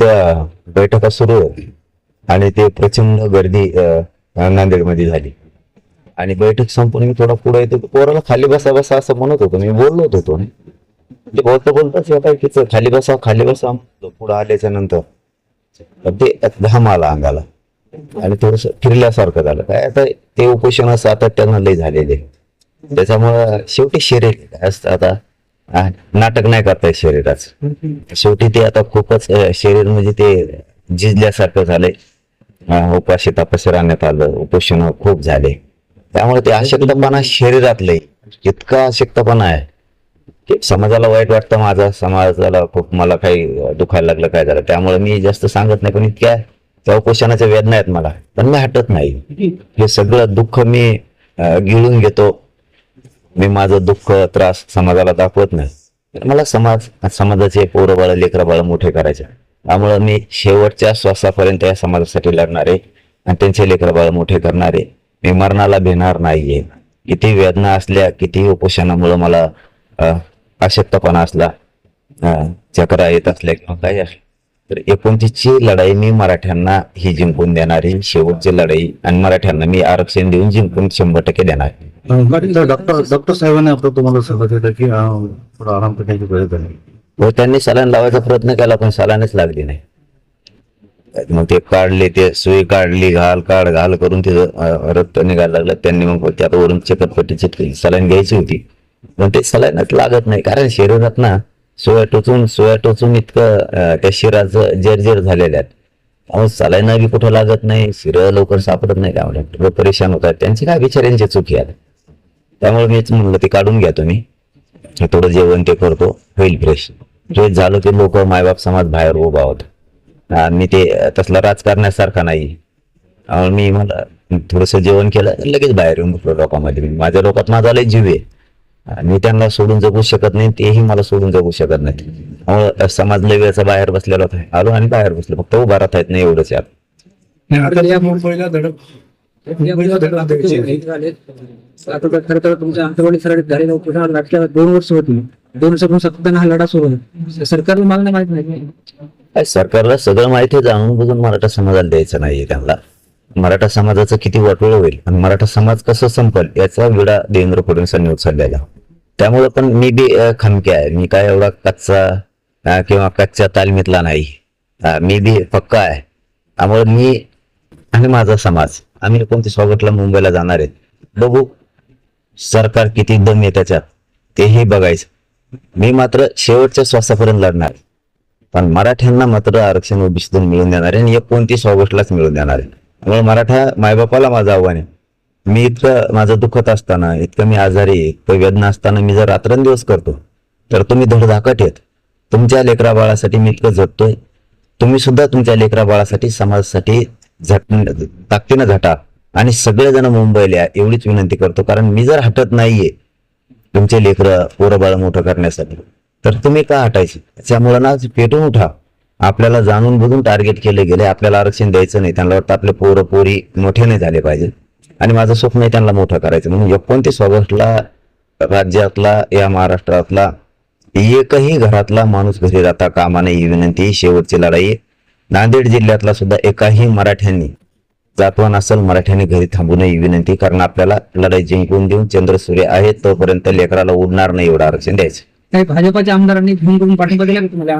त्या बैठका सुरू होती आणि ते प्रचंड गर्दी नांदेडमध्ये झाली. आणि बैठक संपून मी थोडा पुढे येतो. पोराला खाली बसा बसा असं म्हणत होतो. मी बोललो होतो ते. बोलता बोलताच या बायकीचं खाली बसा खाली बसा पुढे आल्याच्यानंतर. ते घाम आला अंगाला. आणि थोडस फिरल्यासारखं झालं. काय आता ते उपोषण असं आता त्यांना लय झालेले. त्याच्यामुळं शेवटी शरीर काय असतं आता? नाटक नाही करता येत शरीराचं. शेवटी ते आता खूपच शरीर म्हणजे ते झिजल्यासारखं झालंय. उपाशी तपाशी राहण्यात आलं उपोषण खूप झाले. त्यामुळे ते अशक्तपणा शरीरातले इतका अशक्तपणा आहे. की समाजाला वाईट वाटतं माझा समाजाला खूप मला काही दुखायला लागलं काय झालं. त्यामुळे मी जास्त सांगत नाही पण इतक्या त्या उपोषणाच्या वेदना आहेत मला. पण मी हटत नाही. हे सगळं दुःख मी गिळून घेतो. मी माझं दुःख त्रास समाजाला दाखवत नाही. मला समाज समाजाचे पोरं बाळ लेकरं बाळ मोठे करायचे. त्यामुळं मी शेवटच्या श्वासापर्यंत या समाजासाठी लढणारे आणि त्यांचे लेकरं बाळ मोठे करणारे. मी मरणाला भिणार नाहीये. किती वेदना असल्या किती उपोषणामुळे मला अशक्तपणा असला चक्र चक्रा येत असल्या किंवा काही असल्या. तर एकोणतीसची लढाई मी मराठ्यांना ही जिंकून देणारी शेवटची लढाई आणि मराठ्यांना मी आरक्षण देऊन जिंकून शंभर टक्के देणार डॉक्टर डॉक्टर साहेबांनी आपलं तुम्हाला सल्ला दिला की थोडा आराम करण्याची गरज आहे. व त्यांनी सलाईन लावायचा प्रयत्न केला पण सलाईनच लागली नाही. मग ते काढले ते सुई काढली घाल काढ घाल करून ते रक्त निघायला लागलं. त्यांनी मग त्यात वरून चिटकली सलाईन घ्यायची होती. पण ते सलाईनच लागत नाही. कारण शरीरात ना सोया टोचून सोया टोचून इतकं त्या शिराचं जर्जर झालेल्या आहेत. अहो सलाईन बी कुठं लागत नाही शिरं लवकर सापडत नाही त्यामुळे म्हणजे डॉक्टर परेशान होतात. त्यांची काय बिचाऱ्यांची चुकी आहे त्यामुळे मीच म्हणलं ते काढून घ्या तुम्ही. थोडं जेवण ते करतो होईल फ्रेश फ्रेश झालं ते लोक मायबाप समाज बाहेर उभा होत. आणि ते तसला राजकारण्यासारखा नाही. मी मला थोडस जेवण केलं लगेच बाहेर येऊन डोकामध्ये मी माझ्या लोकात माझा लय जीव आहे. मी त्यांना सोडून जगू शकत नाही तेही मला सोडून जगू शकत नाही. समाज लय वेळचा बाहेर बसलेला होता. आलो आणि बाहेर बसलो. फक्त उभा राहता येत नाही एवढंच यात. तर खरं तर तुमच्या झालेल्या उपोषणाला नाटक्या दोन वर्ष होती दोन वर्षापासून सातत्यानं हा लढा सुरू आहे. सरकारला मला नाही माहीत नाही सरकारला सगळं माहिती आहे, जाणून बुजून मराठा समाजाला द्यायचं नाहीये त्यांना. मराठा समाजाचं किती वाटोळ होईल आणि मराठा समाज कसं संपल याचा विडा देवेंद्र फडणवीसांनी उचललेला. त्यामुळे पण मी बी खमके आहे. मी काय एवढा कच्चा किंवा कच्च्या तालमीतला नाही. मी बी पक्का आहे. त्यामुळे मी आणि माझा समाज आम्ही एकोणतीस ऑगस्टला मुंबईला जाणार आहेत. बघू सरकार किती दम आहे त्याच्यात तेही बघायचं. मी मात्र शेवटच्या श्वासापर्यंत लढणार. पण मराठ्यांना मात्र आरक्षण ओबीसीतून मिळून देणार आहे आणि एकोणतीस ऑगस्टलाच मिळून देणार आहे. मग मराठा मायबापाला माझं आव्हान आहे. मी इतकं माझं दुखत असताना इतकं मी आजारी इतकं वेदना असताना मी जर रात्रंदिवस करतो तर तुम्ही धडधाकट येत तुमच्या लेकरा बाळासाठी मी इतकं झटतोय तुम्ही सुद्धा तुमच्या लेकरा बाळासाठी समाजासाठी झट ताकदीनं झटा. आणि सगळेजण मुंबईला एवढीच विनंती करतो कारण मी जर हटत नाहीये तुमचे लेकरं पोरं बाळ मोठं करण्यासाठी तर तुम्ही का हटायचे? त्यामुळं ना पेटून उठा. आपल्याला जाणून बुजून टार्गेट केले गेले. आपल्याला आरक्षण द्यायचं नाही. त्यांना वाटतं आपले पोरं पोरी मोठे नाही झाले पाहिजे. आणि माझं स्वप्न आहे त्यांना मोठं करायचं. म्हणून एकोणतीस ऑगस्टला राज्यातला या महाराष्ट्रातला एकही घरातला माणूस घरी राहता कामा नये. ही विनंती ही शेवटची लढाई नांदेड जिल्ह्यातला सुद्धा एकाही मराठ्यांनी जातवान असेल मराठ्यांनी घरी थांबू नये. ही विनंती कारण आपल्याला लढाई जिंकून देऊन चंद्र सूर्य आहे तोपर्यंत लेकराला उडणार नाही एवढं आरक्षण द्यायचं. काही भाजपाच्या आमदारांनी करून पाठिंबा दिला तुम्हाला?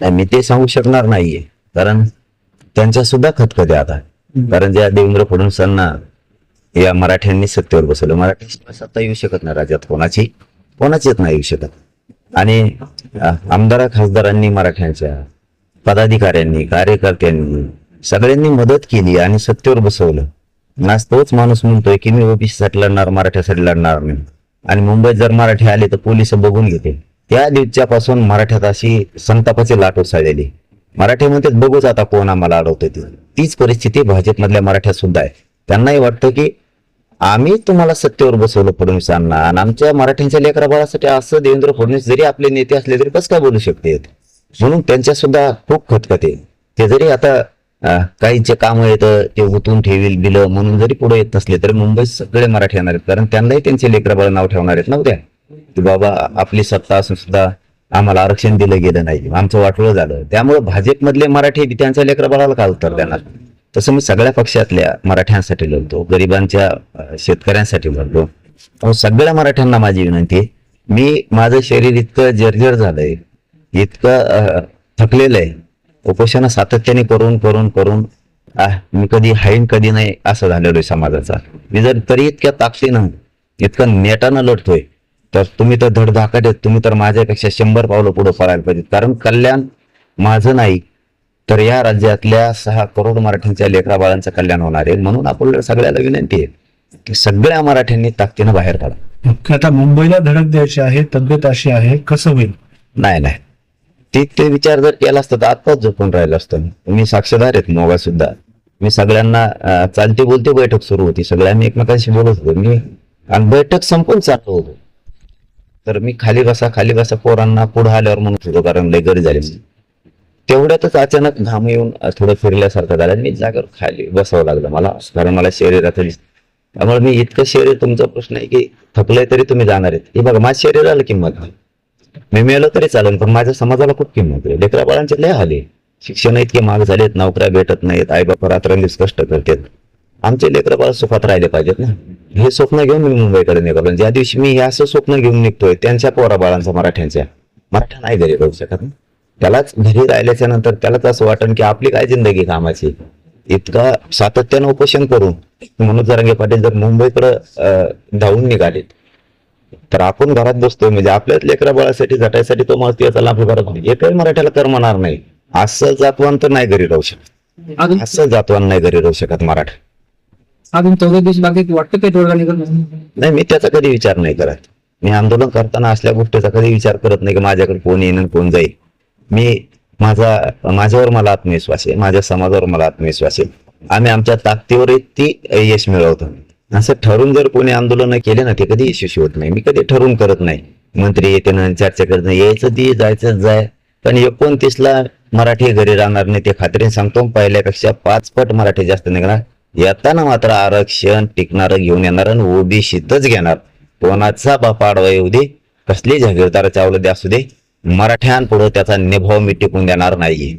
नाही, मी ते सांगू शकणार नाहीये. कारण त्यांच्या सुद्धा खतखते आता. कारण ज्या देवेंद्र फडणवीसांना या मराठ्यांनी सत्तेवर बसवलं मराठी सत्ता येऊ शकत नाही राज्यात कोणाची. कोणाचीच नाही येऊ शकत. आणि आमदार खासदारांनी मराठ्यांच्या पदाधिकाऱ्यांनी कार्यकर्त्यांनी सगळ्यांनी मदत केली आणि सत्तेवर बसवलं. आज तोच माणूस म्हणतोय की मी ओबीसी साठी लढणार मराठ्यासाठी लढणार नाही. आणि मुंबईत जर मराठी आले तर पोलीस बघून घेते त्या दिवसापासून मराठ्यात अशी संतापाची लाट उसळलेली. मराठी बघूच आता कोण आम्हाला अडवतोय ती तीच परिस्थिती भाजपमधल्या मराठ्यात सुद्धा आहे. त्यांनाही वाटतं की आम्ही तुम्हाला सत्तेवर बसवलं फडणवीसांना आणि आमच्या मराठ्यांच्या लेकरा बाळासाठी असं देवेंद्र फडणवीस जरी आपले नेते असले तरी कसं काय बोलू शकते? म्हणून त्यांच्या सुद्धा खूप खतखते. ते जरी आता काहींचे काम येतं ते उतून ठेवील बिलं म्हणून जरी पुढे येत नसले तरी मुंबईत सगळे मराठी येणार आहेत. कारण त्यांनाही त्यांचे लेकरा बाळ नाव ठेवणार आहेत ना उद्या. की बाबा आपली सत्ता असून सुद्धा आम्हाला आरक्षण दिलं गेलं नाही. आमचं वाटलं झालं. त्यामुळे भाजपमधले मराठी त्यांचा त्यांच्या लेकरा काल काय उत्तर देणार? तसं मी सगळ्या पक्षातल्या मराठ्यांसाठी लढतो गरिबांच्या शेतकऱ्यांसाठी लढतो सगळ्या मराठ्यांना माझी विनंती आहे. मी माझं शरीर इतकं जर्जर झालंय इतकं थकलेलं आहे. उपोषण सातत्याने करून करून करून आह, मी कधी हाईन कधी नाही असं झालेलो आहे समाजाचा. मी जर तरी इतक्या ताकदीनं इतकं नेटानं लढतोय तर तुम्ही तर धडधाकट आहेत तुम्ही तर माझ्यापेक्षा शंभर पावलं पुढे पळायला पाहिजे कारण कल्याण माझं नाही तर या राज्यातल्या सहा करोड मराठ्यांच्या लेकरा बाळांचं कल्याण होणार आहे. म्हणून आपल्याला सगळ्याला विनंती आहे की सगळ्या मराठ्यांनी ताकदीनं बाहेर पडा आता मुंबईला धडक द्यायची आहे तब्येत अशी आहे कसं होईल? नाही नाही. ते ते विचार जर केला असता तर आत्ताच झोपून राहिलं असतं. मी. साक्षीदार आहेत मोगा सुद्धा मी सगळ्यांना चालती बोलती बैठक सुरू होती. सगळ्यांनी एकमेकांशी बोलत होतो. मी आणि बैठक संपून चाललो होतो. तर मी खाली बसा खाली बसा पोरांना पुढे आल्यावर म्हणत होतो कारण लय गरी झाली तेवढ्यातच अचानक घाम येऊन थोडं फिरल्यासारखं झालं आणि मी जागर खाली बसावं लागलं मला कारण मला शरीरात त्यामुळे मी इतकं शरीर तुमचा प्रश्न आहे की थकलंय तरी तुम्ही जाणार आहेत. हे बघा माझ्या शरीराला किंमत नाही मी मेलो तरी चालेल पण माझ्या समाजाला खूप किंमत आहे. लेकरा बाळांचे लय आले शिक्षण इतके महाग झालेत नोकऱ्या भेटत नाहीत आई बापा रात्रंदिवस कष्ट करतात. आमचे लेकरं बाळ सुखात राहिले पाहिजेत ना. हे स्वप्न घेऊन मी मुंबईकडे निघालो. ज्या दिवशी मी हे असं स्वप्न घेऊन निघतोय त्यांच्या पोरा बाळांचा मराठ्यांच्या. मराठा नाही घरी राहू शकत. त्यालाच घरी राहिल्याच्या नंतर त्यालाच असं वाटन की आपली काय जिंदगी कामाची? इतका सातत्यानं उपोषण करून मनोज जरांगे पाटील जर मुंबईकडे धावून निघाले तर आपण घरात बसतोय. म्हणजे आपल्याच लेकरा बाळासाठी झटायसाठी तो आपल्या घरात नाही. एकही मराठ्याला करमणार नाही. असं जातवान तर नाही घरी राहू शकत. असं जातवान नाही घरी राहू शकत मराठा. अजून चौदा दिवस बाकी आहेत. वाटतं काही तोडगा निघत नाही. मी त्याचा कधी विचार नाही करत. मी आंदोलन करताना असल्या गोष्टीचा कधी विचार करत नाही की माझ्याकडे कोण येईन आणि कोण जाईल. मी माझा माझ्यावर मला आत्मविश्वास आहे माझ्या समाजावर मला आत्मविश्वास आहे. आम्ही आमच्या ताकदीवर ती यश मिळवतो. असं ठरून जर कोणी आंदोलन केले ना ते कधी यशस्वी होत नाही. मी कधी ठरून करत नाही. मंत्री येते ना चर्चा करत नाही. यायचं ती जायचं जाय. पण एकोणतीसला मराठी घरी राहणार नाही ते खात्रीने सांगतो. पहिल्यापेक्षा पाच पट मराठी जास्त निघणार. येताना मात्र आरक्षण टिकणार घेऊन येणार आणि ओबीसीतच घेणार. कोणाचा बापाडवा येऊ दे कसली जागीरदार चावलं असू दे मराठ्यांपुढे त्याचा निभाव मी टिकून देणार नाहीये.